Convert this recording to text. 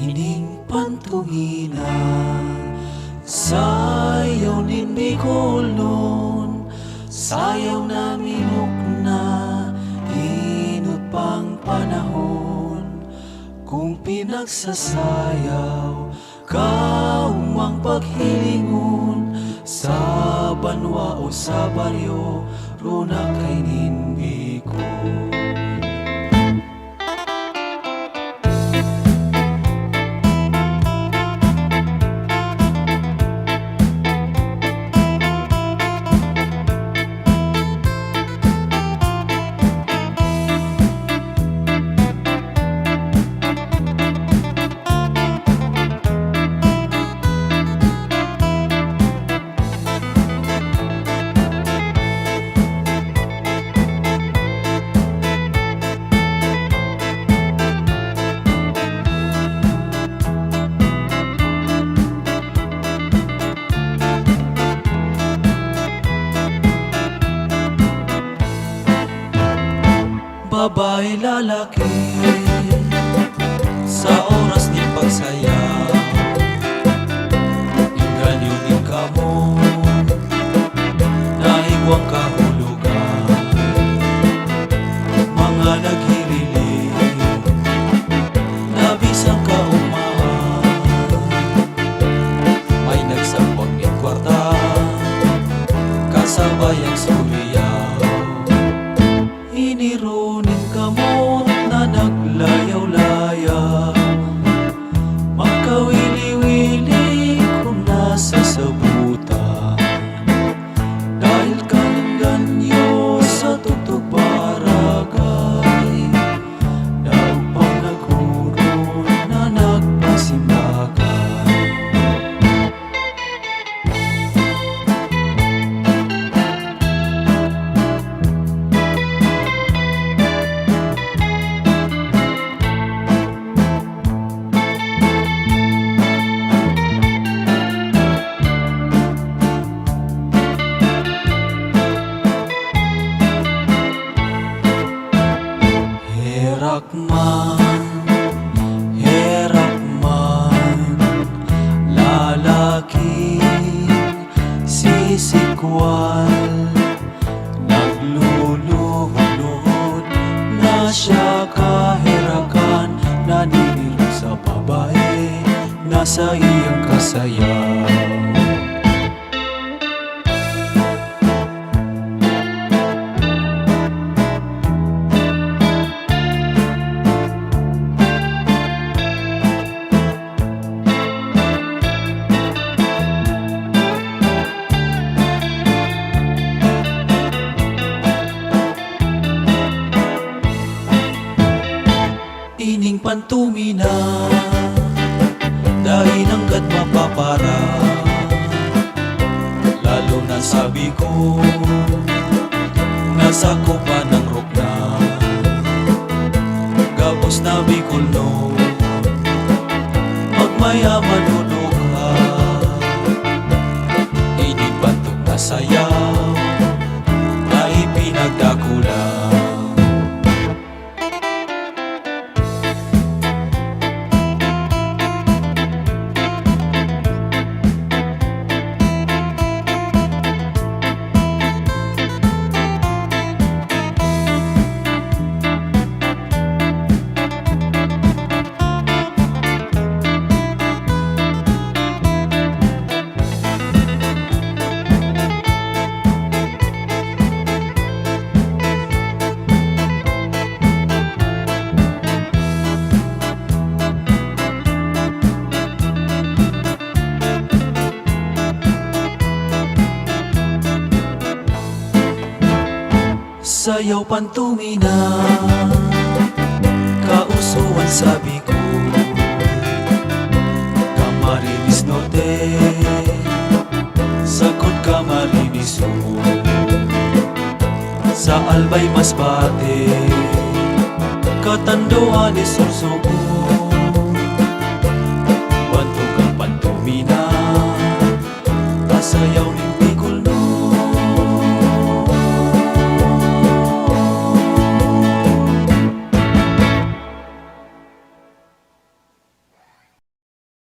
Ining pantumina Sayaw nin Bicol nun. Sayaw na minok na Inot pang panahon. Kung pinagsasayaw Kaumang paghilingon. Sa banwa o sa baryo Runa kay ninbiko Babae lalaki? Sa oras ni pagsaya Inganyo ni kamo Naigwang kahulugan. Mga naghililing Nabisang kaumahan May nagsambag ni kwarta Kasabay ang suliyaw. Inirunin Herak man, herak man Lalaking sisikwal Nagluluhod na siya kaherakan Naniniro sa babae Nasa iyang kasayaw Ining pantumina Dahil hanggat mapapara Lalo na sabi ko Nasa kupa ng rokna Gabos na bikol no? Magmayaman ulog ha Ining pantong nasayaw Sayaw pantumina Kausuan sabi ko Camarines Norte Sagot Camarines Sur Sa Albay Masbate Katanduan ni Sorsogo Wanto kang pantumina Pasayaw ni